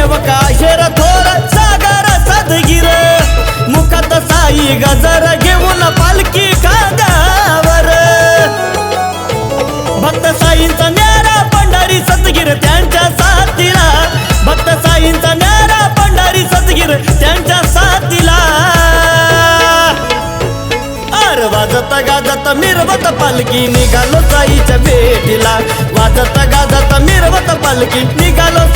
सेवका शेर थोर सागर सदगिर. मुखात साई गजर घेऊन पालखी खांद्यावर. भक्त साईंचा न्यारा पंढरी सदगिर त्यांच्या साथीला. भक्त साईंचा न्यारा पंढरी सदगिर त्यांच्या साथीला. अर वाजत गाजत मिरवत पालखी निघालो साईच्या भेटीला. वाजत गाजत मिरवत पालखी निघालो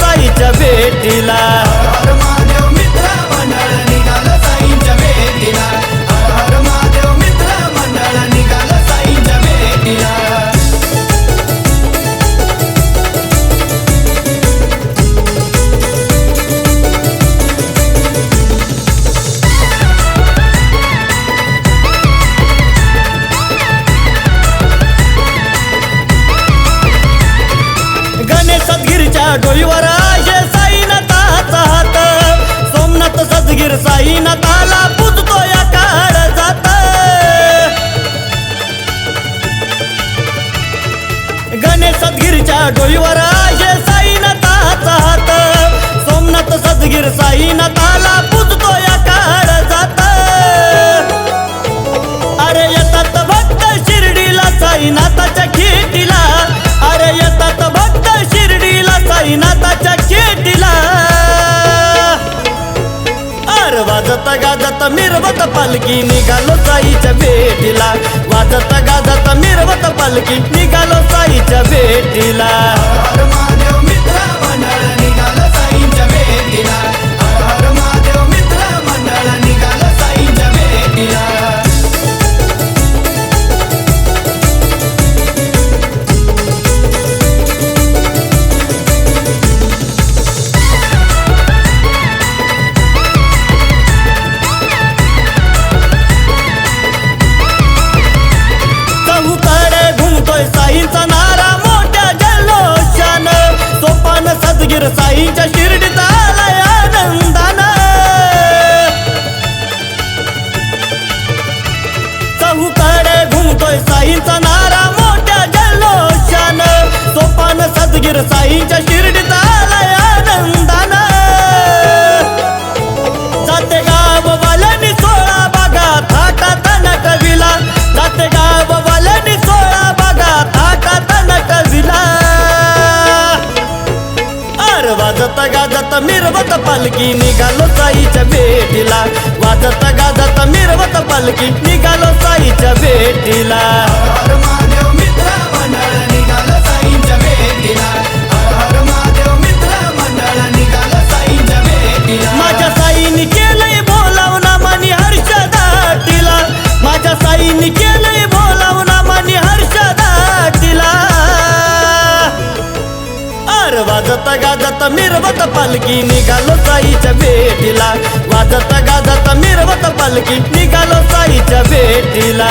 अरे वाजत गाजत मिरवत पालखी निघालो साईच्या भेटीला. वाजत गाजत मिरवत पालखी निघालो साईच्या भेटीला. साईंचा नारा मोठ्या जल्लोषान. सोपान सदगीर साईंच्या शिर्डीत आलाय आनंदान. जाते गाव वाल्यानी सोळा बागा थाटात नटविला जाते गाव वाल्यानी सोळा बागा थाटात नटविला अर वाजत गाजत मिरवत पालकी निघालो साईच्या भेटीला. वाजत गाजत मिरवत पालकी निघालो साईच्या भेटीला. वाजत गाजत मिरवत पालखी निघालो साईच्या भेटीला. वाजत गाजत मिरवत पालखी निघालो साईच्या भेटीला.